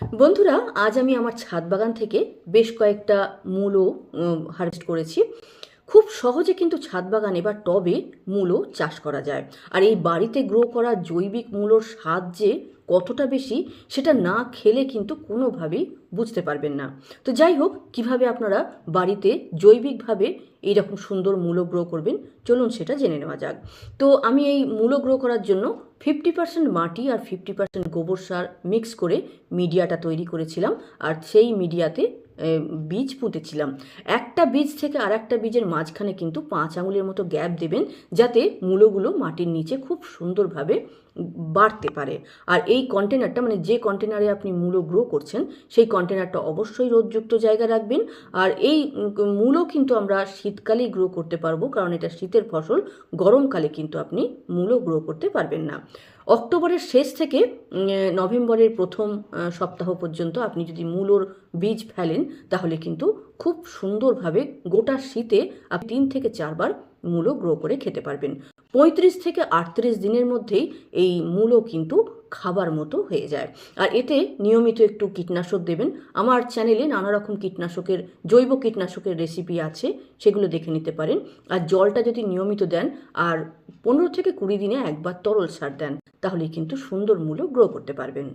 বন্ধুরা আজ আমি আমার ছাদ বাগান থেকে বেশ কয়েকটা মূলও হারভেস্ট করেছি। খুব সহজে কিন্তু ছাদ বাগানে বা টবে মূলো চাষ করা যায়। আর এই বাড়িতে গ্রো করা জৈবিক মূলোর স্বাদ যে কতটা বেশি, সেটা না খেলে কিন্তু কোনোভাবেই বুঝতে পারবেন না। তো যাই হোক, কীভাবে আপনারা বাড়িতে জৈবিকভাবে এইরকম সুন্দর মূলো গ্রো করবেন, চলুন সেটা জেনে নেওয়া যাক। তো আমি এই মূলো গ্রো করার জন্য ফিফটি পার্সেন্ট মাটি আর ফিফটি পার্সেন্ট গোবর সার মিক্স করে মিডিয়াটা তৈরি করেছিলাম। আর সেই মিডিয়াতে বীজ পুঁতেছিলাম। একটা বীজ থেকে আর একটা বীজের মাঝখানে কিন্তু পাঁচ আঙুলের মতো গ্যাপ দেবেন, যাতে মূলগুলো মাটির নিচে খুব সুন্দরভাবে বাড়তে পারে। আর এই কন্টেনারটা মানে যে কন্টেনারে আপনি মূলো গ্রো করছেন, সেই কন্টেনারটা অবশ্যই রোদযুক্ত জায়গায় রাখবেন। আর এই মূলো কিন্তু আমরা শীতকালেই গ্রো করতে পারব, কারণ এটা শীতের ফসল, গরমকালে কিন্তু আপনি মূলো গ্রো করতে পারবেন না। অক্টোবরের শেষ থেকে নভেম্বরের প্রথম সপ্তাহ পর্যন্ত আপনি যদি মূলোর বীজ ফেলেন, তাহলে কিন্তু খুব সুন্দরভাবে গোটা শীতে আপনি তিন থেকে চারবার মূলো গ্রো করে খেতে পারবেন। পঁয়ত্রিশ থেকে আটত্রিশ দিনের মধ্যেই এই মূলো কিন্তু খাবার মতো হয়ে যায়। আর এতে নিয়মিত একটু কীটনাশক দেবেন। আমার চ্যানেলে নানা রকম কীটনাশকের, জৈব কীটনাশকের রেসিপি আছে, সেগুলো দেখে নিতে পারেন। আর জলটা যদি নিয়মিত দেন আর পনেরো থেকে কুড়ি দিনে একবার তরল সার দেন তাহলে কিন্তু সুন্দর মূলো গ্রো করতে পারবেন।